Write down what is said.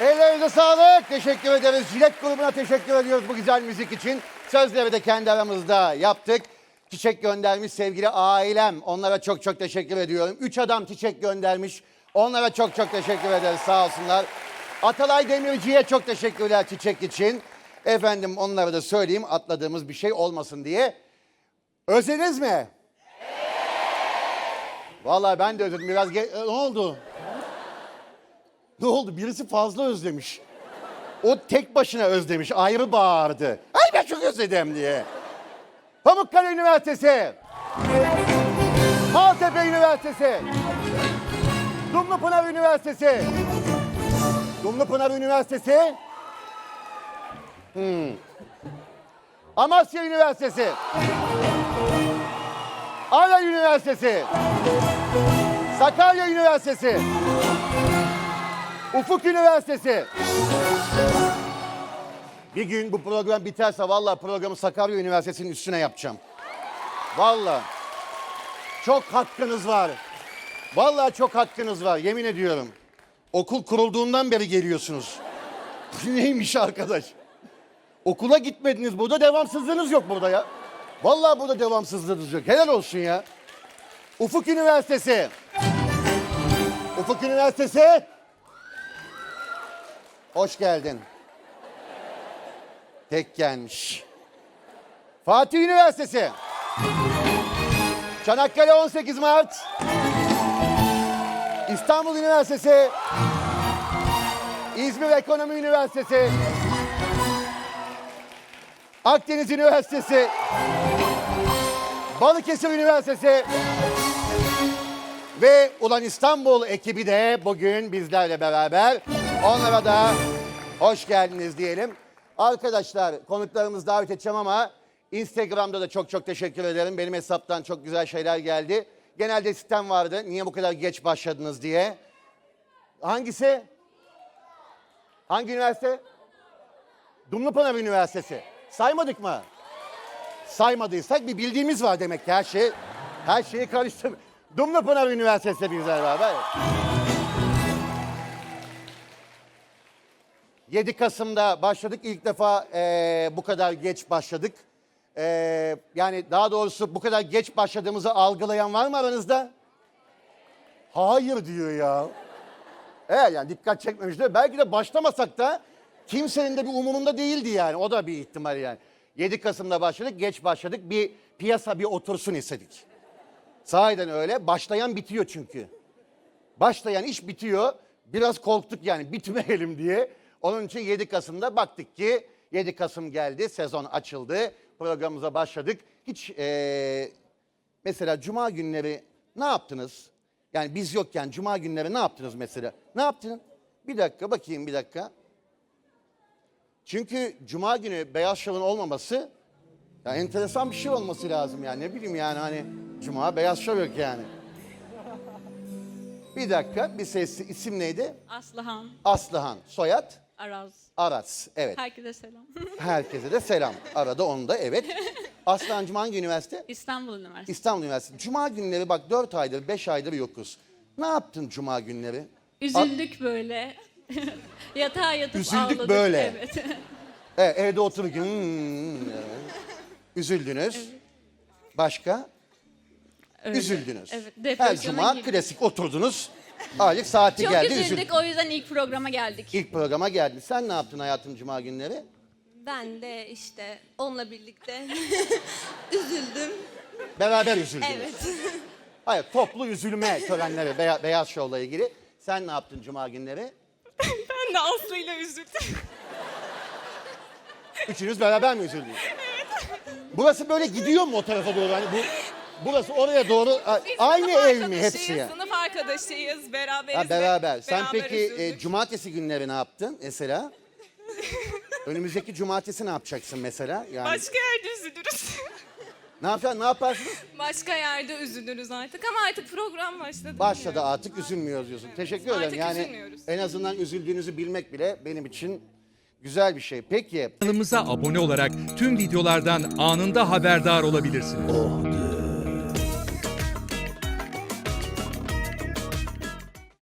Ellerinize sağlık. Teşekkür ederiz. Jilet grubuna teşekkür ediyoruz bu güzel müzik için. Sözleri de kendi aramızda yaptık. Çiçek göndermiş sevgili ailem. Onlara çok çok teşekkür ediyorum. Üç adam çiçek göndermiş. Onlara çok çok teşekkür ederiz sağ olsunlar. Atalay Demirci'ye çok teşekkürler çiçek için. Efendim onlara da söyleyeyim atladığımız bir şey olmasın diye. Özlediniz mi? Vallahi ben de özledim. Biraz ge- E, ne oldu? Ne oldu? Birisi fazla özlemiş. O tek başına özlemiş. Ayrı bağırdı. Ay ben çok özledim diye. Pamukkale Üniversitesi. Maltepe Üniversitesi. Dumlupınar Üniversitesi. Dumlupınar Üniversitesi. Hmm. Amasya Üniversitesi. Aray Üniversitesi. Sakarya Üniversitesi. Ufuk Üniversitesi. Bir gün bu program biterse vallahi programı Sakarya Üniversitesi'nin üstüne yapacağım. Vallahi. Çok hakkınız var. Vallahi çok hakkınız var yemin ediyorum. Okul kurulduğundan beri geliyorsunuz. Neymiş arkadaş? Okula gitmediniz burada devamsızlığınız yok burada ya. Vallahi burada devamsızlığınız yok. Helal olsun ya. Ufuk Üniversitesi. Ufuk Üniversitesi. Hoş geldin. Tek gelmiş. Fatih Üniversitesi. Çanakkale 18 Mart. İstanbul Üniversitesi. İzmir Ekonomi Üniversitesi. Akdeniz Üniversitesi. Balıkesir Üniversitesi. Ve Ulan İstanbul ekibi de bugün bizlerle beraber. Onlara da hoş geldiniz diyelim. Arkadaşlar konuklarımızı davet edeceğim ama Instagram'da da çok çok teşekkür ederim. Benim hesaptan çok güzel şeyler geldi. Genelde sistem vardı. Niye bu kadar geç başladınız diye. Hangisi? Hangi üniversite? Dumlupınar Üniversitesi. Saymadık mı? saymadıysak bir bildiğimiz var demek ki her şey her şeyi karıştır. Dumlupınar Üniversitesi bizler beraber. 7 Kasım'da başladık. İlk defa eee, bu kadar geç başladık. Eee, yani daha doğrusu bu kadar geç başladığımızı algılayan var mı aranızda? Hayır diyor ya. Evet yani dikkat çekmemişti. Belki de başlamasak da kimsenin de bir umurunda değildi yani. O da bir ihtimal yani. 7 Kasım'da başladık, geç başladık. Bir piyasa bir otursun istedik. Sahiden öyle. Başlayan bitiyor çünkü. Başlayan iş bitiyor. Biraz korktuk yani bitmeyelim diye. Onun için 7 Kasım'da baktık ki 7 Kasım geldi, sezon açıldı. Programımıza başladık. Hiç eee, mesela cuma günleri ne yaptınız? Yani biz yokken cuma günleri ne yaptınız mesela? Ne yaptın? Bir dakika bakayım bir dakika. Çünkü cuma günü beyaz şovun olmaması ya enteresan bir şey olması lazım yani. Ne bileyim yani hani cuma beyaz şov yok yani. Bir dakika bir sesli isim neydi? Aslıhan, Aslıhan. Soyad? Araz. Aras. Evet. Herkese selam. Herkese de selam. Arada onu da evet. Aslıhan'cığım hangi üniversite? İstanbul Üniversitesi. İstanbul Üniversitesi. Cuma günleri bak 4 aydır 5 aydır yokuz. Ne yaptın cuma günleri? Üzüldük böyle. Yatağa yatıp Üzüldük ağladık. böyle. Evet. Evet, evde otururken hmm, evet. üzüldünüz. Başka? Öyle. Üzüldünüz. Evet. Her Depresyona cuma girdik. klasik oturdunuz. Aylık saati Çok geldi üzüldük üzüldük. o yüzden ilk programa geldik. İlk programa geldin. Sen ne yaptın hayatım cuma günleri? Ben de işte onunla birlikte üzüldüm. Beraber üzüldünüz. Evet. Hayır toplu üzülme törenleri Beya- Beyaz Şov'la ilgili. Sen ne yaptın cuma günleri? Ben de Aslı'yla üzüldüm. Üçünüz beraber mi üzüldünüz? Burası böyle gidiyor mu o tarafa doğru? Hani bu burası oraya doğru a- Biz aynı ev mi hepsi ya? Sınıf arkadaşıyız, beraberiz. Ha beraber. Sen beraber peki e, üzüldük. cumartesi günleri ne yaptın mesela? Önümüzdeki cumartesi ne yapacaksın mesela? Yani Başka yerde üzülürüz. ne yapacaksın? Ne yaparsınız? Başka yerde üzülürüz artık ama artık program başladı. Başladı bilmiyorum. artık üzülmüyoruz diyorsun. Teşekkür ederim. Artık Yani üzülmüyoruz. en azından üzüldüğünüzü bilmek bile benim için güzel bir şey. Peki Kanalımıza abone olarak tüm videolardan anında haberdar olabilirsiniz.